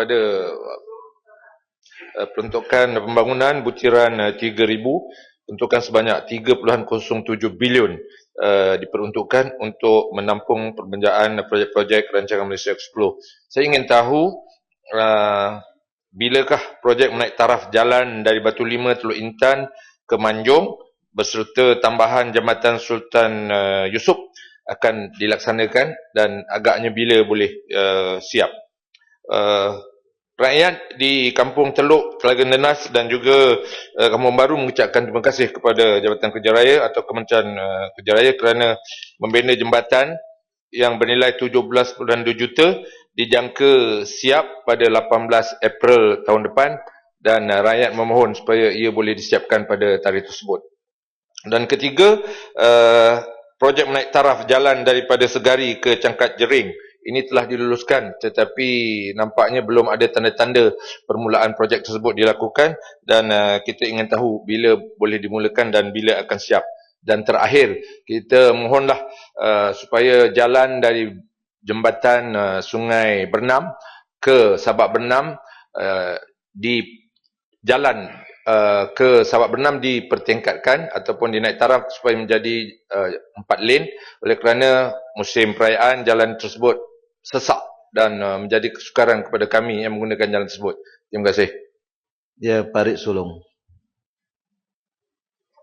kepada uh, peruntukan pembangunan butiran uh, 3000 peruntukan sebanyak 3.07 bilion uh, diperuntukkan untuk menampung perbelanjaan projek-projek rancangan Malaysia Explore. Saya ingin tahu uh, bilakah projek menaik taraf jalan dari Batu Lima Teluk Intan ke Manjung berserta tambahan Jambatan Sultan uh, Yusof akan dilaksanakan dan agaknya bila boleh uh, siap. Uh, rakyat di Kampung Teluk, Telaga Nenas dan juga uh, Kampung Baru mengucapkan terima kasih kepada Jabatan Kerja Raya atau Kementerian uh, Kerja Raya kerana membina jambatan yang bernilai 17.2 juta dijangka siap pada 18 April tahun depan dan uh, rakyat memohon supaya ia boleh disiapkan pada tarikh tersebut. Dan ketiga, uh, projek menaik taraf jalan daripada Segari ke Cangkat Jering ini telah diluluskan tetapi nampaknya belum ada tanda-tanda permulaan projek tersebut dilakukan dan uh, kita ingin tahu bila boleh dimulakan dan bila akan siap. Dan terakhir kita mohonlah uh, supaya jalan dari jembatan uh, Sungai Bernam ke Sabak Bernam uh, di jalan uh, ke Sabak Bernam dipertingkatkan ataupun dinaik taraf supaya menjadi uh, empat lane. Oleh kerana musim perayaan jalan tersebut sesak dan uh, menjadi kesukaran kepada kami yang menggunakan jalan tersebut. Terima kasih. Ya, Parit Sulong.